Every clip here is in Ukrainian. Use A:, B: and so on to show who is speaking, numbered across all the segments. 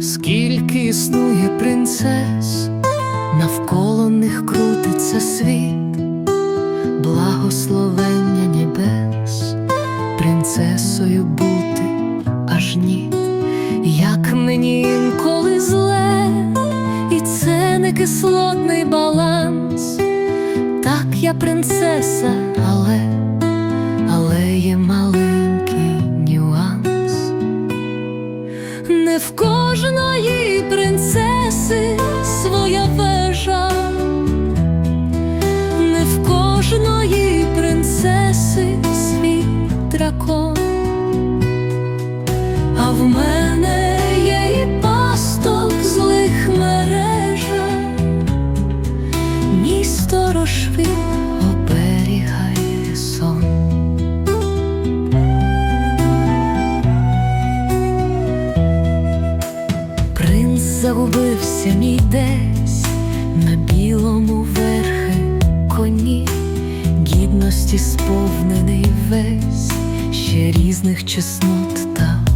A: скільки існує принцес, навколо них крутиться світ, благословення небес, принцесою бути аж ні, як мені інколи зле, і це не кислотний баланс, так я принцеса, але, але є маленький нюанс. Не в кожен в мене є пасток злих мережа, мій сторож оберігає сон. Принц загубився мій десь на білому верхи коні, гідності сповнений весь ще різних чеснот та.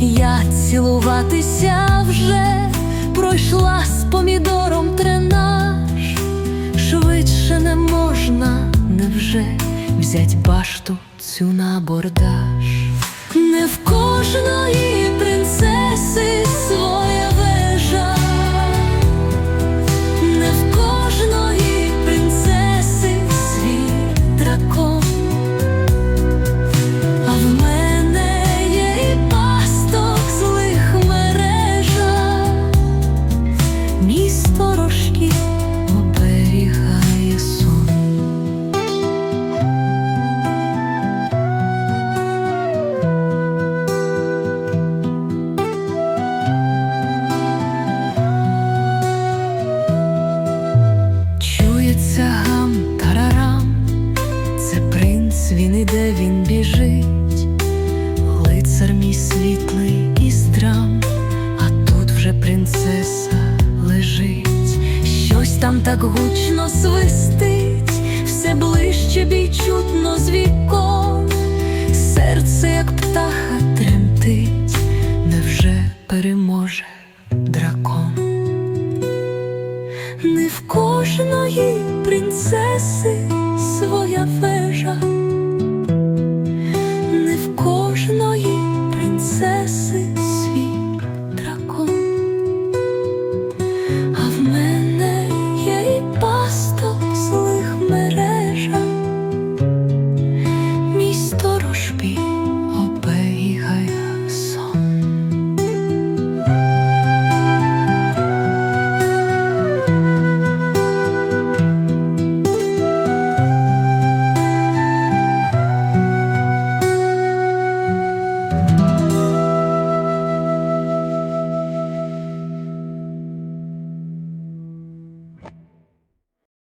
A: Я цілуватися вже пройшла з помідором тренаж, швидше не можна, невже взять башту цю на бордаж. Не в кожної мій так гучно свистить, все ближче бій чутно з віком, серце, як птаха, тремтить, невже переможе дракон? Не в кожної принцеси своя вежа,